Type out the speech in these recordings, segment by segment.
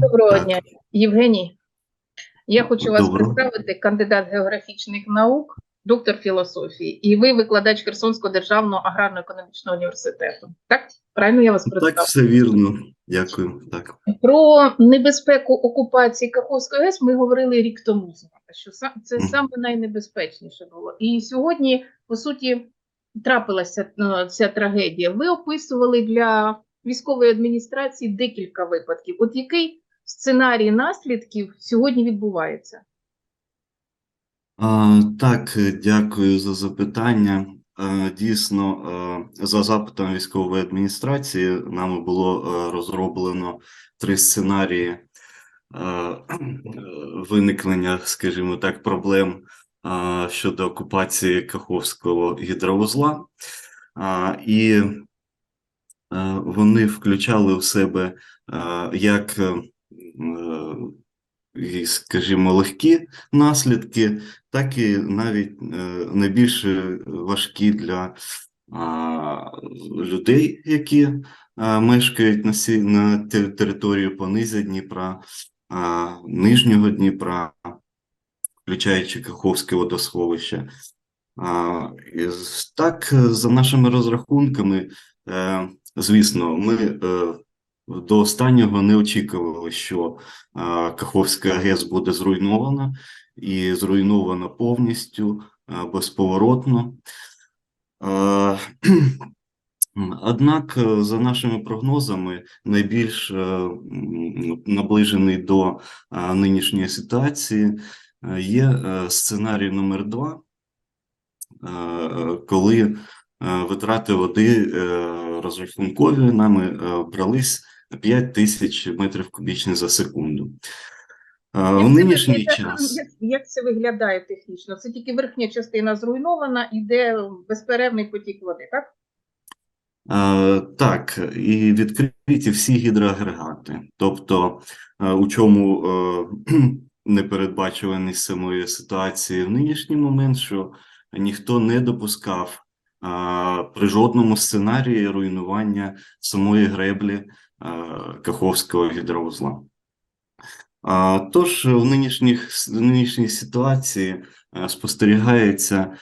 Доброго дня, Євгеній. Я хочу вас Доброго. представити кандидат географічних наук, доктор філософії, і ви викладач Херсонського державного аграрно-економічного університету. Так? Правильно я вас Так, все вірно. Дякую. Так. Про небезпеку окупації Каховської ГЕС ми говорили рік тому, що це саме найнебезпечніше було. І сьогодні, по суті, трапилася е, ця трагедія. Ви описували для військової адміністрації декілька випадків. От який сценарій наслідків сьогодні відбувається? А, так, дякую за запитання. Дійсно, за запитом військової адміністрації нами було розроблено три сценарії виникнення, скажімо так, проблем щодо окупації Каховського гідровузла. І вони включали в себе як, скажімо, легкі наслідки, так і навіть е, найбільш важкі для людей, які мешкають на, на те- території понизя Дніпра, Нижнього Дніпра, включаючи Каховське водосховище. Так, е, за нашими розрахунками, е, звісно, ми е, до останнього не очікували, що Каховська ГЕС буде зруйнована і зруйнована повністю, безповоротно. Однак, е, за нашими прогнозами, найбільш е, наближений до нинішньої ситуації е, є сценарій номер два, е, коли витрати води розрахункові нами брались 5 тисяч метрів кубічних за секунду. Як це нинішній виглядає- час Як, як це виглядає технічно? Це тільки верхня частина зруйнована, іде безперервний потік води, так? Е, Так, і відкриті всі гідроагрегати. Тобто, е, у чому е, непередбачуваність самої ситуації в нинішній момент, що ніхто не допускав е, при жодному сценарії руйнування самої греблі Каховського гідровузла. Тож в нинішніх нинішній ситуації е, спостерігається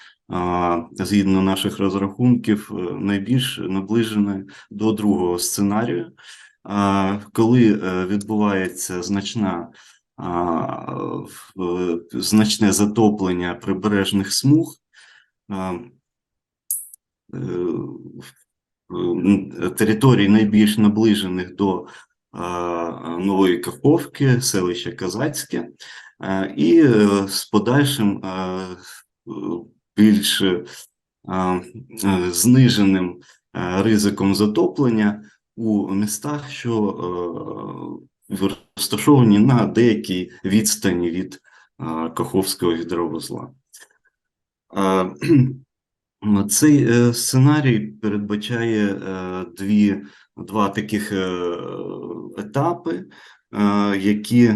згідно наших розрахунків, е, найбільш наближене до другого сценарію, коли е, відбувається значна, значне затоплення прибережних смуг. Е, територій найбільш наближених до Нової Каховки, селище Казацьке, е, і е, з подальшим е, більш е, е, зниженим е, ризиком затоплення у містах, що е, розташовані на деякій відстані від е, Каховського гідровузла. Цей е, сценарій передбачає е, дві, два таких е, етапи, які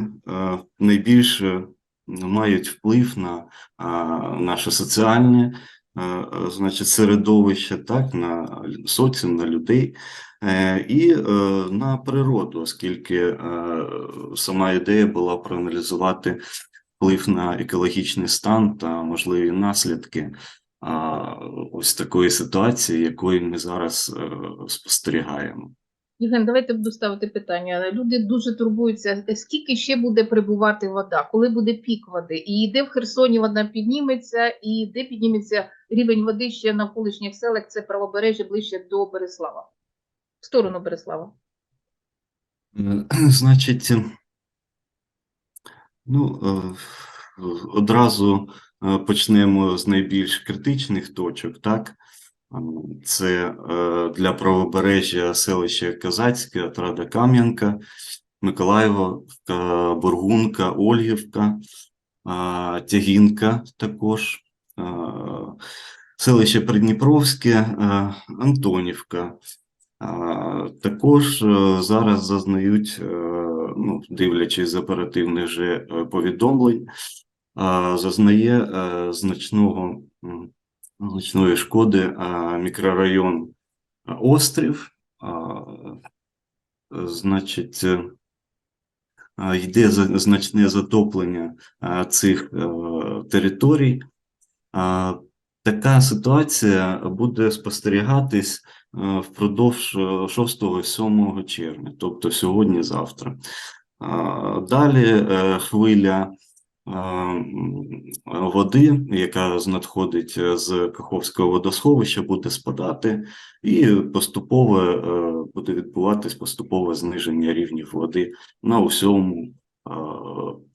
найбільше мають вплив на наше соціальне значить, середовище, так, на соціум, на людей і на природу, оскільки сама ідея була проаналізувати вплив на екологічний стан та можливі наслідки ось такої ситуації, якої ми зараз е, спостерігаємо. Євген, давайте буду ставити питання. Люди дуже турбуються, скільки ще буде прибувати вода, коли буде пік води, і де в Херсоні вона підніметься, і де підніметься рівень води ще на навколишніх селах, це правобережжя ближче до Береслава, в сторону Береслава. Е, Значить, ну, е, одразу е, почнемо з найбільш критичних точок, так? Ем, Це е, для правобережжя селище Казацьке, Отрада Кам'янка, Миколаївка, Бургунка, Ольгівка, Тягінка також, селище Придніпровське, Антонівка. Також е, зараз зазнають, е, ну, дивлячись з оперативних же е, повідомлень, зазнає е, значного, значної шкоди а, мікрорайон Острів. Значить, е, е, йде значне затоплення е, цих е, територій. Е, Така ситуація буде спостерігатись е, впродовж 6-7 червня, тобто сьогодні-завтра. Далі е, хвиля е, води, яка надходить е, з Каховського водосховища, буде спадати, і поступово е, буде відбуватись поступове зниження рівнів води на усьому е,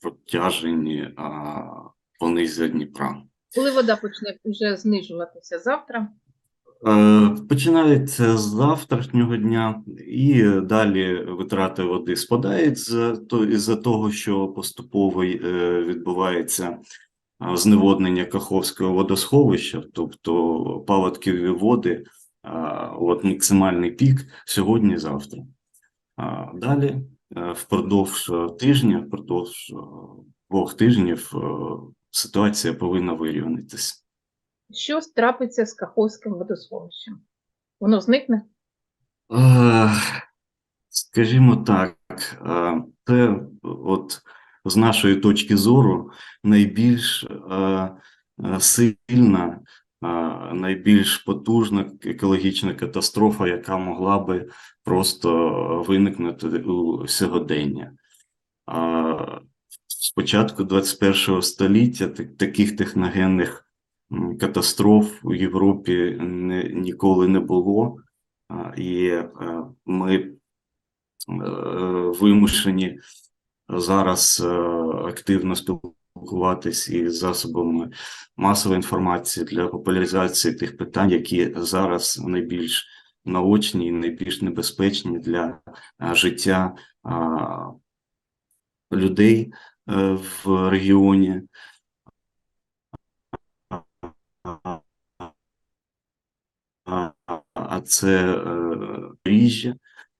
протяженні понизя Дніпра. Коли вода почне вже знижуватися? Завтра, Починається з завтрашнього дня, і далі витрати води спадають з то із-за того, що поступово е, відбувається е, зневоднення Каховського водосховища, тобто паводкові води, е, от максимальний пік сьогодні-завтра. Далі е, впродовж е, тижня, впродовж е, двох тижнів е, ситуація повинна вирівнятися. Що трапиться з Каховським водосховищем? Воно зникне? Скажімо так, це от з нашої точки зору найбільш е, сильна, найбільш потужна екологічна катастрофа, яка могла би просто виникнути у сьогодення. А З початку 21 століття таких техногенних катастроф у Європі не, ніколи не було. І е, ми е, вимушені зараз е, активно спілкуватись із засобами масової інформації для популяризації тих питань, які зараз найбільш наочні і найбільш небезпечні для життя людей в регіоні. Це е, Ріжжя,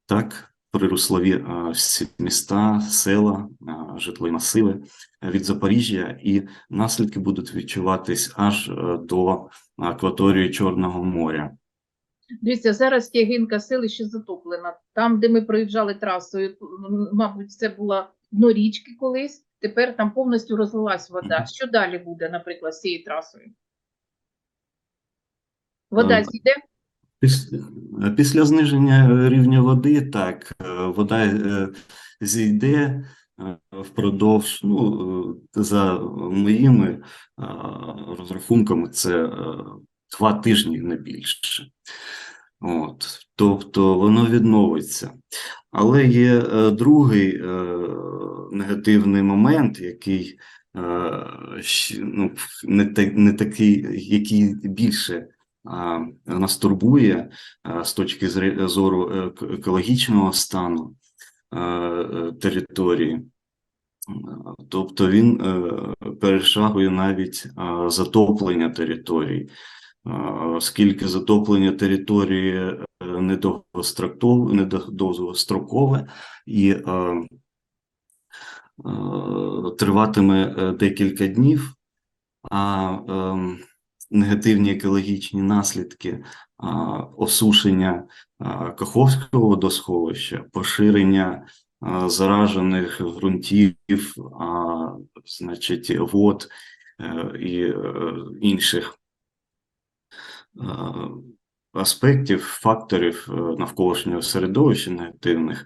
так, прируслові е, всі міста, села, е, житлові масиви від Запоріжжя, і наслідки будуть відчуватись аж до акваторії Чорного моря. Дивіться, зараз Тягинка селище затоплена. Там, де ми проїжджали трасою, мабуть, це була дно річки колись. Тепер там повністю розлилась вода. Що далі буде, наприклад, з цією трасою? Вода зійде? Після, після зниження рівня води, так, е, вода е, зійде е, впродовж, ну, за моїми розрахунками, це два тижні не більше. От, тобто воно відновиться. Але є другий негативний момент, який ну, не, не такий, який більше нас турбує з точки зору екологічного стану е, території. Тобто він е, перешагує навіть затоплення територій, оскільки затоплення території е, недовгострокове, і е, е, триватиме е, декілька днів, а ем, негативні екологічні наслідки осушення Каховського водосховища, поширення заражених ґрунтів, значить, вод е, і е, інших е, аспектів, факторів навколишнього середовища негативних.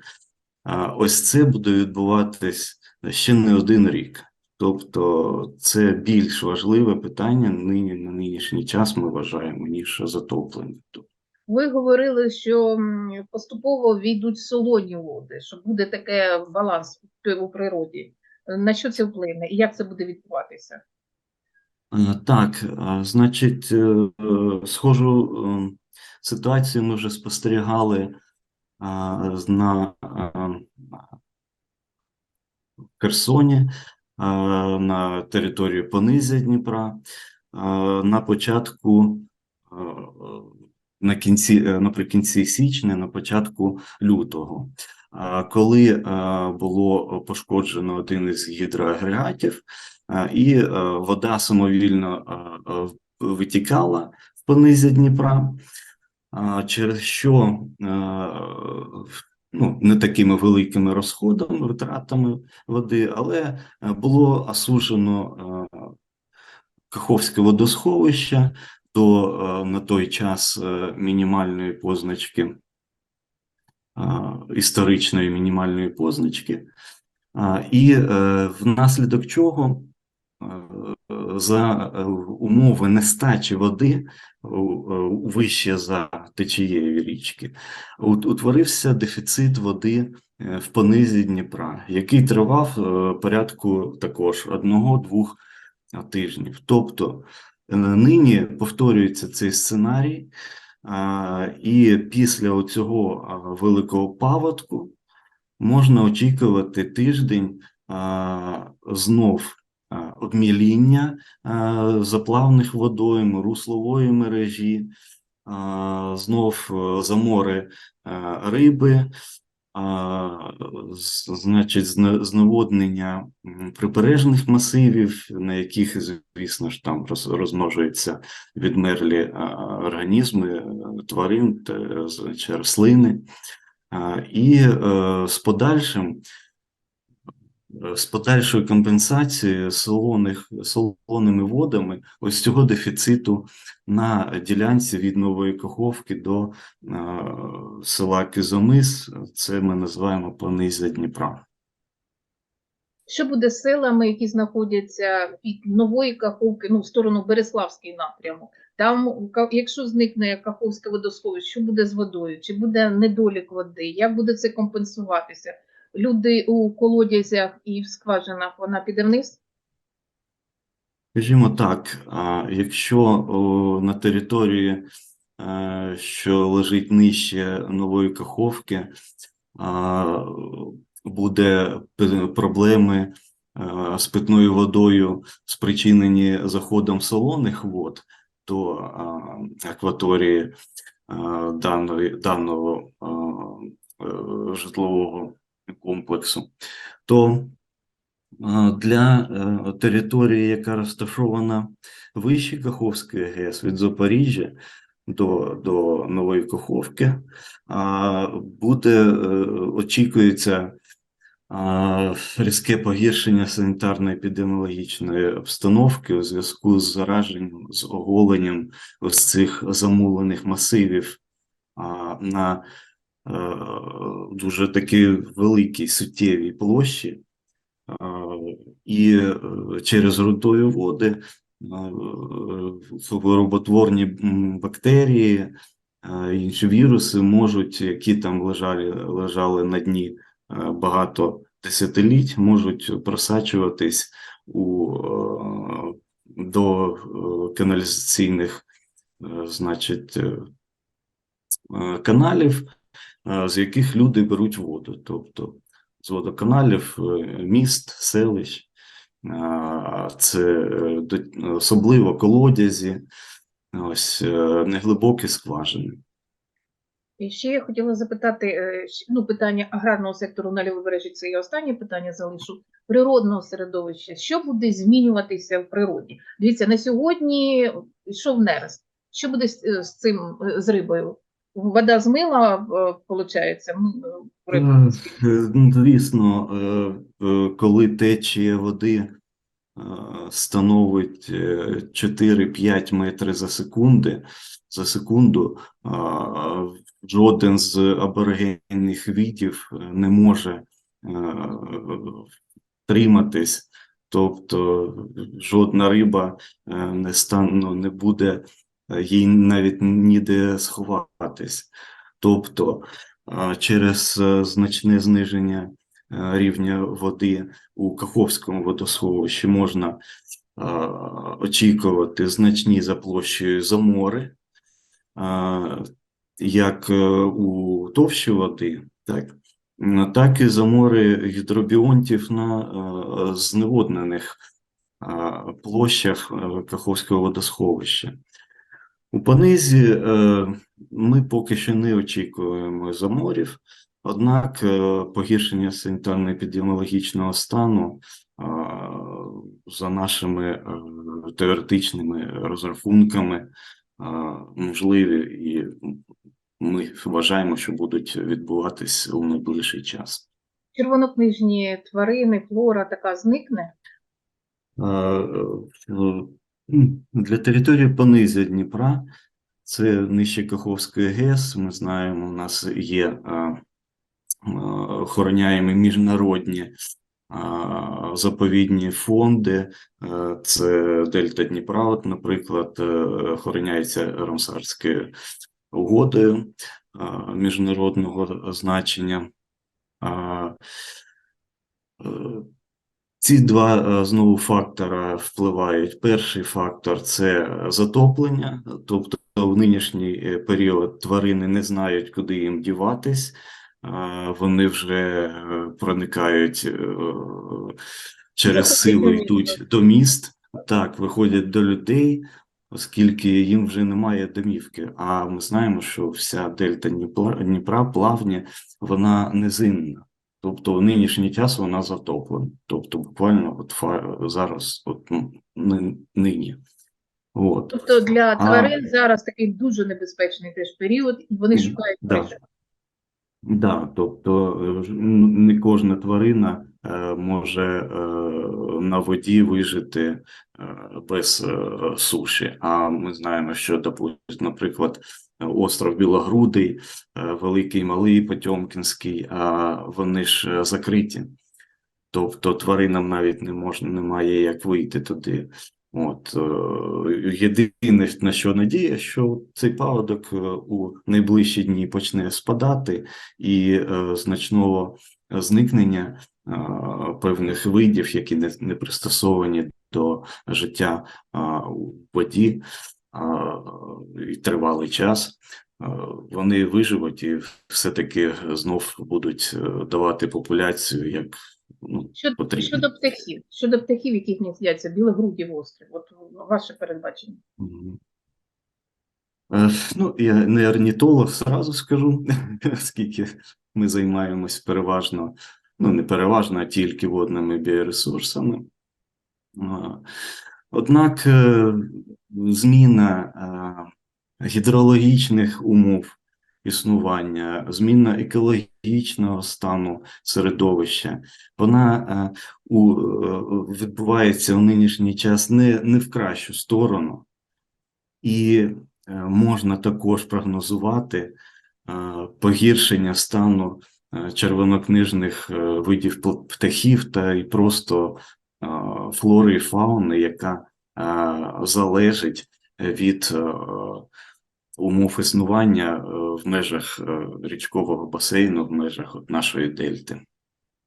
Ось це буде відбуватись ще не один рік. Тобто це більш важливе питання нині на нинішній час ми вважаємо, ніж затоплення. Тобто, Ви говорили, що поступово війдуть солоні води, що буде таке баланс у природі. На що це вплине і як це буде відбуватися? Е, Так, е, значить, е, схожу ситуацію ми вже спостерігали на Херсоні, на території понизя Дніпра. На початку, на кінці, е, наприкінці січня, на початку лютого, коли було пошкоджено один із гідроагрегатів, і вода самовільно витікала в понизі Дніпра, через що ну, не такими великими розходами, витратами води, але е, було осушено е, Каховське водосховище до е, на той час мінімальної позначки, історичної мінімальної позначки, і внаслідок чого за е, умови нестачі води е, вище за течією річки, утворився дефіцит води е, в понизі Дніпра, який тривав е, порядку також одного-двох тижнів. Тобто е, нині повторюється цей сценарій, і після цього великого паводку можна очікувати тиждень знов обміління заплавних водойм, руслової мережі, знов е, замори риби, значить, зневоднення прибережних масивів, на яких, звісно ж, там розмножуються відмерлі організми е, тварин значить, рослини. І е, з подальшим е, з подальшою компенсацією солоних, солоними водами ось цього дефіциту на ділянці від Нової Каховки до е, села Кизомис, це ми називаємо понизя Дніпра. Що буде з селами, які знаходяться від нової Каховки, ну в сторону Береславський напрямок? Там, якщо зникне Каховське водосховище, що буде з водою? Чи буде недолік води? Як буде це компенсуватися? Люди у колодязях і в скважинах вона піде вниз? Скажімо так, якщо на території, е, що лежить нижче Нової Каховки, буде проблеми е, з питною водою, спричинені заходом солоних вод до акваторії даної, даного е, житлового комплексу, то для е, території, яка розташована вище Каховської ГЕС від Запоріжжя до, до Нової Каховки, буде, е, очікується різке погіршення санітарно-епідеміологічної обстановки у зв'язку з зараженням, з оголенням ось цих замулених масивів на е, дуже такій великій суттєвій площі. І е, через ґрунтові води е, хвороботворні м, бактерії, е, інші віруси можуть, які там лежали, лежали на дні е, багато десятиліть, можуть просачуватись у, е, до е, каналізаційних, е, значить, е, е, каналів, е, з яких люди беруть воду. Тобто з водоканалів, е, міст, селищ, це е, особливо колодязі, ось е, неглибокі скважини. І ще я хотіла запитати, е, ну, питання аграрного сектору на лівобережжі, це я останнє питання залишу. Природного середовища, що буде змінюватися в природі? Дивіться, на сьогодні йшов нерест. Що буде з, е, цим е, з рибою? Вода змила, виходить, рибу. Е, ну, Звісно, е, е, коли течія води е, становить е, 4-5 метри за секунди, за секунду, е, жоден з аборигенних видів е, не може е, триматись, тобто жодна риба е, не стан, ну, не буде е, їй навіть ніде сховатись. Тобто через е, значне зниження е, рівня води у Каховському водосховищі можна очікувати значні за площею замори, як е, у товщі води, так, так і замори гідробіонтів на е, зневоднених площах е, Каховського водосховища. У Понизі е, ми поки що не очікуємо заморів, однак е, погіршення санітарно-епідеміологічного стану е, за нашими теоретичними розрахунками можливі і ми вважаємо, що будуть відбуватись у найближчий час. Червонокнижні тварини, флора така зникне. Для території понизу Дніпра, це нижче Каховської ГЕС. Ми знаємо, у нас є е, е, охороняємо міжнародні е, заповідні фонди. Це Дельта Дніпра, от, наприклад, охороняється Рамсарською угодою міжнародного значення. Ці два е, знову фактора впливають. Перший фактор це затоплення, тобто в нинішній е, період тварини не знають, куди їм діватись. Вони вже е, проникають через силу йдуть до міст, так, виходять до людей, оскільки їм вже немає домівки. А ми знаємо, що вся дельта Дніпра, Дніпра плавня, вона низинна. Тобто в нинішній час вона затоплена. Тобто буквально от зараз, от ну, нині. От. Тобто для А. тварин зараз такий дуже небезпечний теж період, і вони шукають да. виживання. Да, тобто е, не кожна тварина е, може е, на воді вижити е, без е, суші. А ми знаємо, що, допустим, наприклад, остров Білогрудий, е, Великий Малий Потьомкінський, а вони ж е, закриті. Тобто тваринам навіть не можна, немає як вийти туди. От е, єдине, на що надія, що цей паводок е, у найближчі дні почне спадати, і е, значного зникнення е, певних видів, які не, пристосовані до життя е, у воді е, і тривалий час. Вони виживуть і все-таки знов будуть е, давати популяцію як ну, Щодо, потрібно. щодо птахів, щодо птахів, які гніздяться, білогруді в острів, от ваше передбачення. Е, Ну, я не орнітолог, зразу скажу, оскільки ми займаємось переважно, ну не переважно, а тільки водними біоресурсами. Однак е, зміна е, гідрологічних умов існування, зміна екологічного стану середовища, вона е, відбувається у нинішній час не, не в кращу сторону. І можна також прогнозувати погіршення стану червонокнижних видів птахів та і просто флори і фауни, яка залежить від е, умов існування е, в межах е, річкового басейну, в межах от нашої дельти.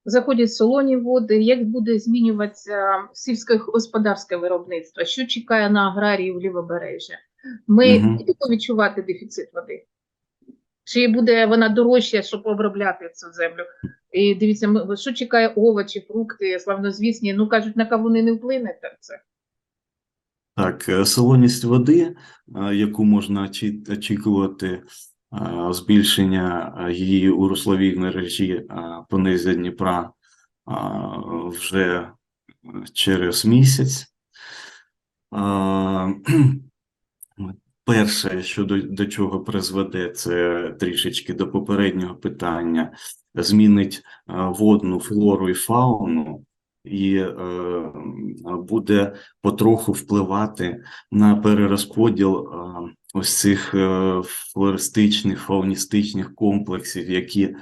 Заходять солоні води, як буде змінюватися сільськогосподарське виробництво, що чекає на аграріїв лівобережжя? Ми Мгм. будемо відчувати дефіцит води? Чи буде вона дорожча, щоб обробляти цю землю? І дивіться, що чекає овочі, фрукти, славнозвісні, ну кажуть, на кавуни не вплине та це. Так, е, солоність води, е, яку можна очікувати е, збільшення її у русловій мережі понизу Дніпра вже через місяць. Е, Перше, що до, до чого призведе, це трішечки до попереднього питання, змінить е, водну флору і фауну, і е, буде потроху впливати на перерозподіл е, ось цих е, флористичних, фауністичних комплексів, які е,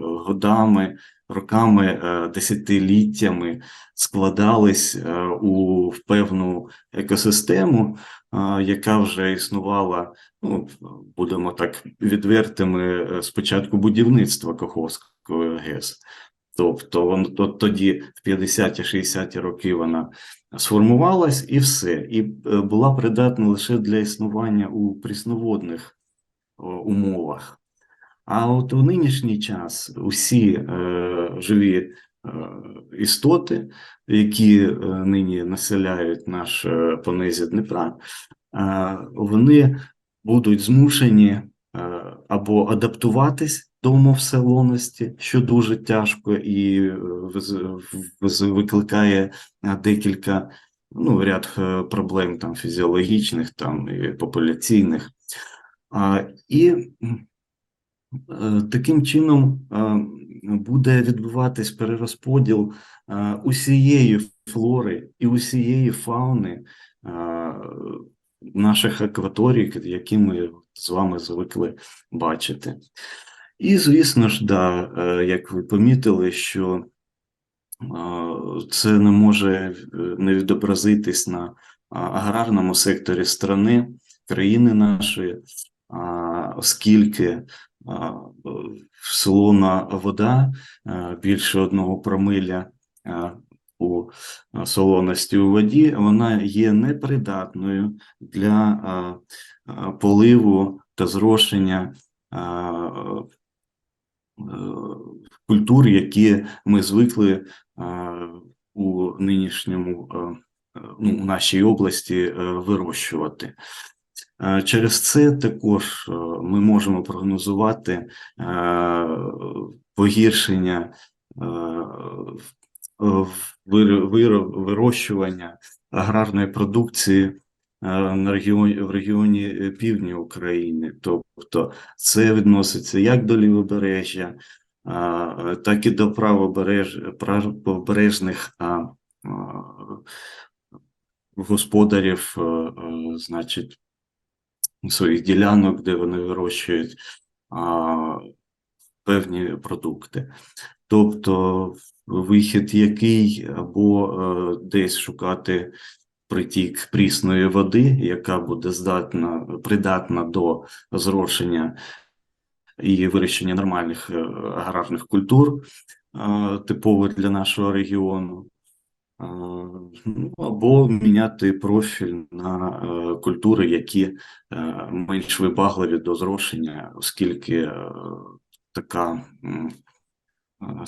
годами, роками, е, десятиліттями складались е, у певну екосистему, е, яка вже існувала, ну, будемо так відвертими, е, з початку будівництва Каховської ГЕС. Тобто тоді, в 50-60-ті роки, вона сформувалась і все, і була придатна лише для існування у прісноводних умовах. А от у нинішній час усі живі е, істоти, які е, нині населяють наш е, понизі Дніпра, вони будуть змушені або адаптуватись до умов селоності, що дуже тяжко і викликає декілька ну, ряд проблем там фізіологічних там і популяційних. І таким чином буде відбуватись перерозподіл е, усієї флори і усієї фауни е, наших акваторій, які ми з вами звикли бачити. І, звісно ж, да, е, як ви помітили, що це не може не відобразитись на аграрному секторі страни, країни нашої, оскільки солона вода більше одного промиля у солоності у воді, вона є непридатною для поливу та зрошення е, культур, які ми звикли у нинішньому е, е, ну, у нашій області вирощувати. Е, Через це також е, ми можемо прогнозувати е, погіршення вирощування аграрної продукції в регіоні півдня України. Тобто це відноситься як до лівобережжя, так і до правобереж, правобережних господарів, значить, своїх ділянок, де вони вирощують а, певні продукти. Тобто вихід який або е, десь шукати притік прісної води, яка буде здатна, придатна до зрошення і вирощення нормальних е, аграрних культур, е, типових для нашого регіону. Ну, Або міняти профіль на е, культури, які е, менш вибагливі до зрошення, оскільки е, така,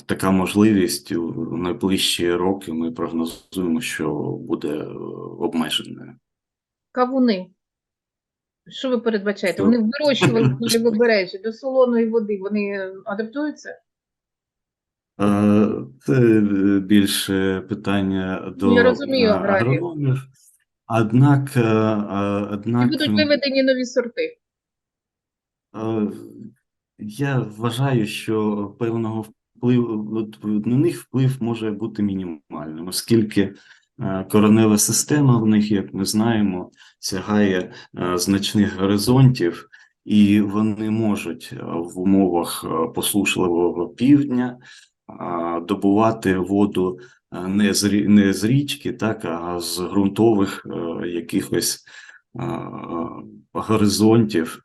така можливість у найближчі роки ми прогнозуємо, що буде обмеженою. Кавуни. Що ви передбачаєте? Вони вирощували на лівобережжі до солоної води. Вони адаптуються? Е, Це більше питання до Я розумію, е, агрономів. Однак, е, е, однак будуть виведені нові сорти? Е, Я вважаю, що певного впливу на них вплив може бути мінімальним, оскільки е, коренева система в них, як ми знаємо, сягає е, значних горизонтів, і вони можуть е, в умовах е, посушливого півдня е, добувати воду е, не з, не з річки, так, а з ґрунтових е, якихось е, горизонтів.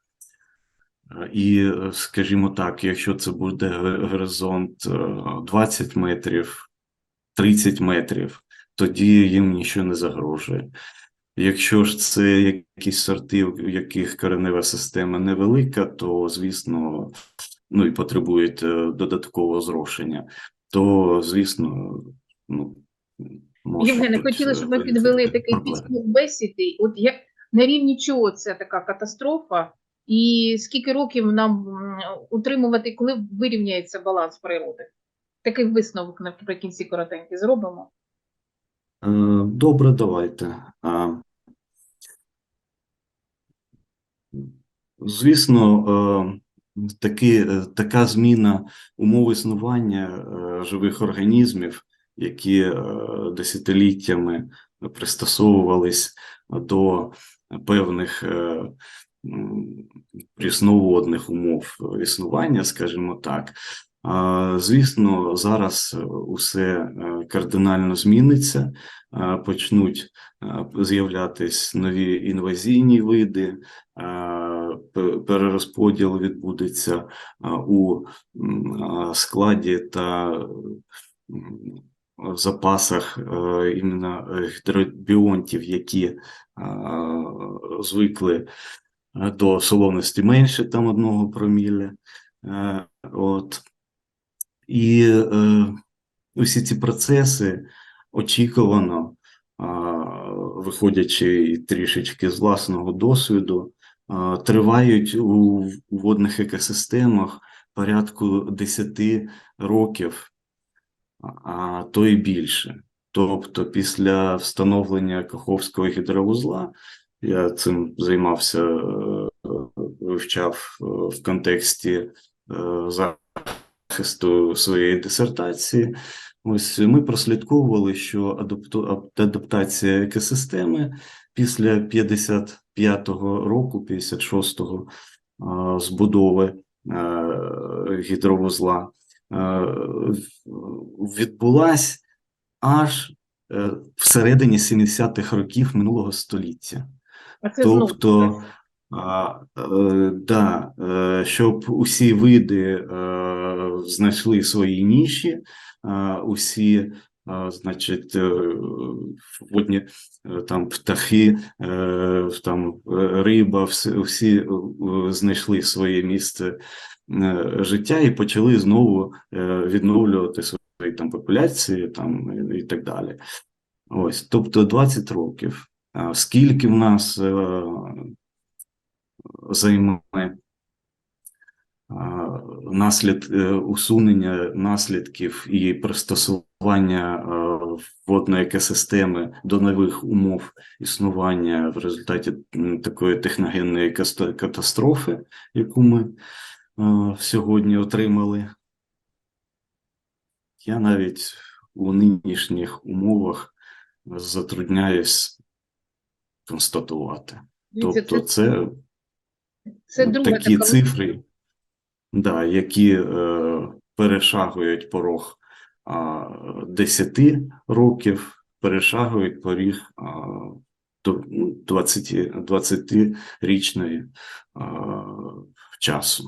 Е, І, е, скажімо так, якщо це буде горизонт е, 20 метрів, 30 метрів, тоді їм нічого не загрожує. Якщо ж це якісь сорти, у яких коренева система невелика, то, звісно, ну і потребують е, додаткового зрошення, то, звісно, ну, Євгене, хотіла, щоб ми підвели такий підсумок бесіди. От як на рівні чого це така катастрофа, і скільки років нам утримувати, коли вирівняється баланс природи? Такий висновок наприкінці коротенький зробимо. Е, Добре, давайте. Звісно, е, таки, е, така зміна умов існування е, живих організмів, які е, десятиліттями пристосовувались до певних прісноводних умов існування, скажімо так. Звісно, зараз е, усе е, кардинально зміниться, е, почнуть з'являтись нові інвазійні види, перерозподіл відбудеться у складі та в запасах іменно гідробіонтів, які звикли до солоності менше там одного проміля. От. І е, усі ці процеси очікувано, а, виходячи трішечки з власного досвіду, а, тривають у, водних екосистемах порядку 10 років, а- а то і більше. Тобто, після встановлення Каховського гідровузла, я цим займався е, вивчав е, в контексті е, захисту своєї дисертації. Ось ми прослідковували, що адаптація екосистеми після 55-го року, 56-го е, збудови е, гідровузла е, відбулась аж е, всередині 70-х років минулого століття. Тобто, да, е, щоб усі види е, знайшли свої ніші, е, усі, е, значить, е, водні е, там птахи, е, там е, риба, всі, е, знайшли своє місце е, життя і почали знову е, відновлювати свої там популяції, там і так далі. Ось, тобто 20 років. Скільки в нас е, займе наслід е, усунення наслідків і пристосування е, водної екосистеми до нових умов існування в результаті такої техногенної катастрофи, яку ми е, сьогодні отримали. Я навіть у нинішніх умовах затрудняюсь констатувати. Тобто, це, це це друга такі така цифри, да, які е, перешагують порог а, 10 років, перешагують поріг а, до ну, 20, 20-річної а, часу.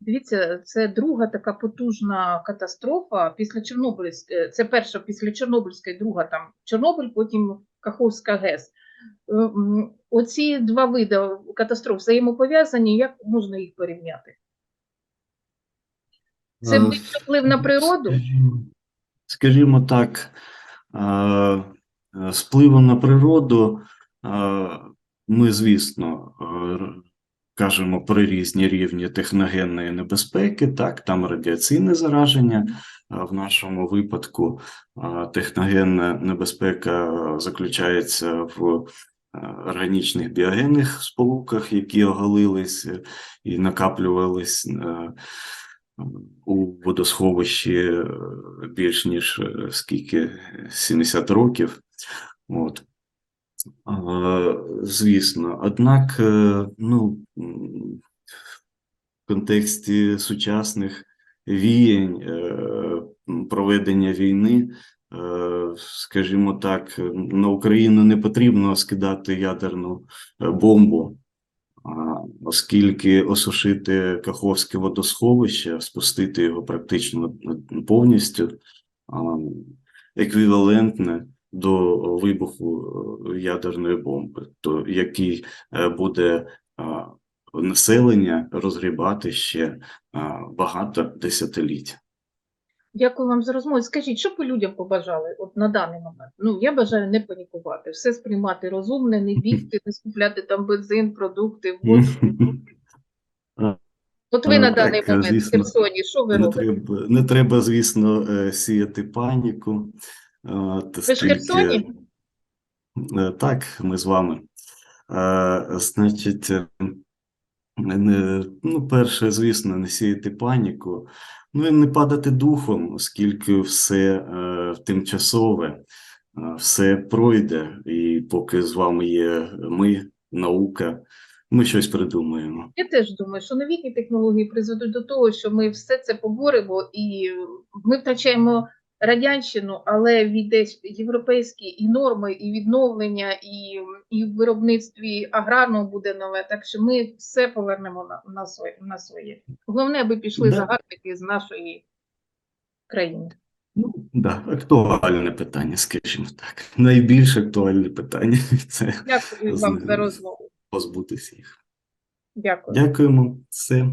Дивіться, це друга така потужна катастрофа після Чорнобильської. Це перша після Чорнобильської, друга там Чорнобиль, потім Каховська ГЕС. Е, Оці два види катастроф взаємопов'язані, як можна їх порівняти? Це Е, більше вплив на природу? Скажімо, скажімо так, е, з впливом на природу ми, звісно, кажемо про різні рівні техногенної небезпеки, так, там радіаційне зараження. В нашому випадку техногенна небезпека заключається в органічних біогенних сполуках, які оголились і накаплювались у водосховищі е, більш ніж е, скільки 70 років. От. Звісно, однак, е, ну, в контексті сучасних віянь, е, проведення війни, е, скажімо так, на Україну не потрібно скидати ядерну бомбу, оскільки осушити Каховське водосховище, спустити його практично повністю, еквівалентне до вибуху е, ядерної бомби, то який е, буде населення розгрібати ще багато десятиліть. Дякую вам за розмову. Скажіть, що ви людям побажали от на даний момент? Ну, я бажаю не панікувати, все сприймати розумне, не бігти, не скупляти там бензин, продукти, воду. От ви на так, даний момент в. Херсоні, що ви Не робите? треба, не треба, звісно, е, сіяти паніку. От, Ви ж в Херсоні? Е, Так, ми з вами. Е, Значить, е, не- ну, перше, звісно, не сіяти паніку, ну і не падати духом, оскільки все е, тимчасове, е, все пройде, і поки з вами є ми, наука, ми щось придумаємо. Я теж думаю, що новітні технології призведуть до того, що ми все це поборемо і ми втрачаємо радянщину, але війде європейські і норми, і відновлення, і, і в виробництві аграрного буде нове. Так що ми все повернемо на, на, своє, на своє. Головне, аби пішли Да. загарбники з нашої країни. Ну, да, актуальне питання, скажімо так. Найбільш актуальне питання це Дякую вам за розмову. позбутися їх. Дякую. Дякуємо. Все.